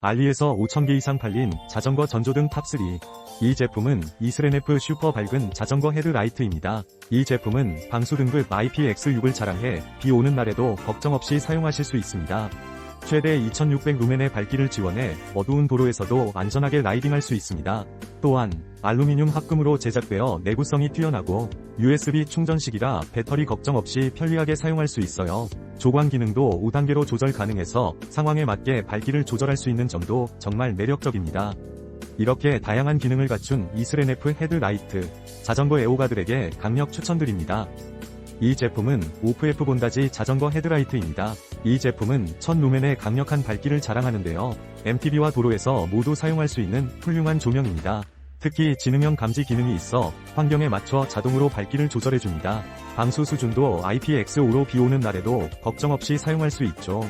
알리에서 5,000개 이상 팔린 자전거 전조 등 탑3. 이 제품은 이스렌F 슈퍼 밝은 자전거 헤드라이트입니다. 이 제품은 방수 등급 IPX6을 자랑해 비 오는 날에도 걱정 없이 사용하실 수 있습니다. 최대 2600 루멘의 밝기를 지원해 어두운 도로에서도 안전하게 라이딩할 수 있습니다. 또한 알루미늄 합금으로 제작되어 내구성이 뛰어나고 USB 충전식이라 배터리 걱정 없이 편리하게 사용할 수 있어요. 조광 기능도 5단계로 조절 가능해서 상황에 맞게 밝기를 조절할 수 있는 점도 정말 매력적입니다. 이렇게 다양한 기능을 갖춘 이스렌F 헤드라이트, 자전거 애호가들에게 강력 추천드립니다. 이 제품은 오프F 본다지 자전거 헤드라이트입니다. 이 제품은 1000루멘의 강력한 밝기를 자랑하는데요. MTB와 도로에서 모두 사용할 수 있는 훌륭한 조명입니다. 특히 지능형 감지 기능이 있어 환경에 맞춰 자동으로 밝기를 조절해줍니다. 방수 수준도 IPX5로 비 오는 날에도 걱정 없이 사용할 수 있죠.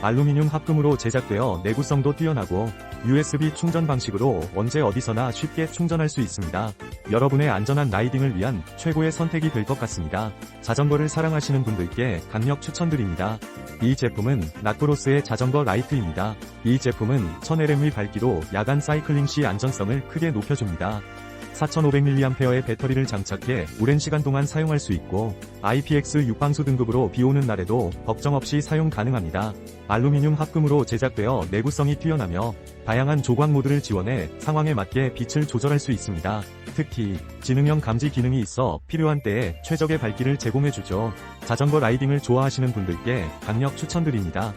알루미늄 합금으로 제작되어 내구성도 뛰어나고 USB 충전 방식으로 언제 어디서나 쉽게 충전할 수 있습니다. 여러분의 안전한 라이딩을 위한 최고의 선택이 될 것 같습니다. 자전거를 사랑하시는 분들께 강력 추천드립니다. 이 제품은 나크로스의 자전거 라이트입니다. 이 제품은 1000LMV 밝기로 야간 사이클링 시 안전성을 크게 높여줍니다. 4500mAh의 배터리를 장착해 오랜 시간 동안 사용할 수 있고 IPX 6 방수 등급으로 비 오는 날에도 걱정 없이 사용 가능합니다. 알루미늄 합금으로 제작되어 내구성이 뛰어나며 다양한 조광 모드를 지원해 상황에 맞게 빛을 조절할 수 있습니다. 특히 지능형 감지 기능이 있어 필요한 때에 최적의 밝기를 제공해주죠. 자전거 라이딩을 좋아하시는 분들께 강력 추천드립니다.